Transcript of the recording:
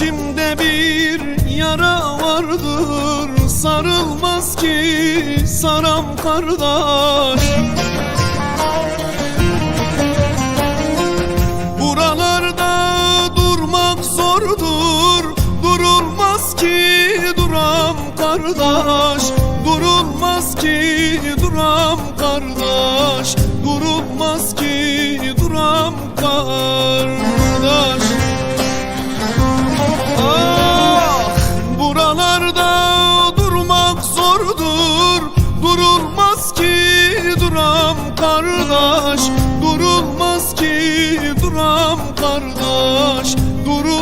İçimde bir yara vardır. Sarılmaz ki saram kardeş. Buralarda durmak zordur. Durulmaz ki duram kardeş. Durulmaz ki duram kardeş. Durulmaz ki duram kardeş. kardeş. Durulmaz ki duram kardeş. Durulmaz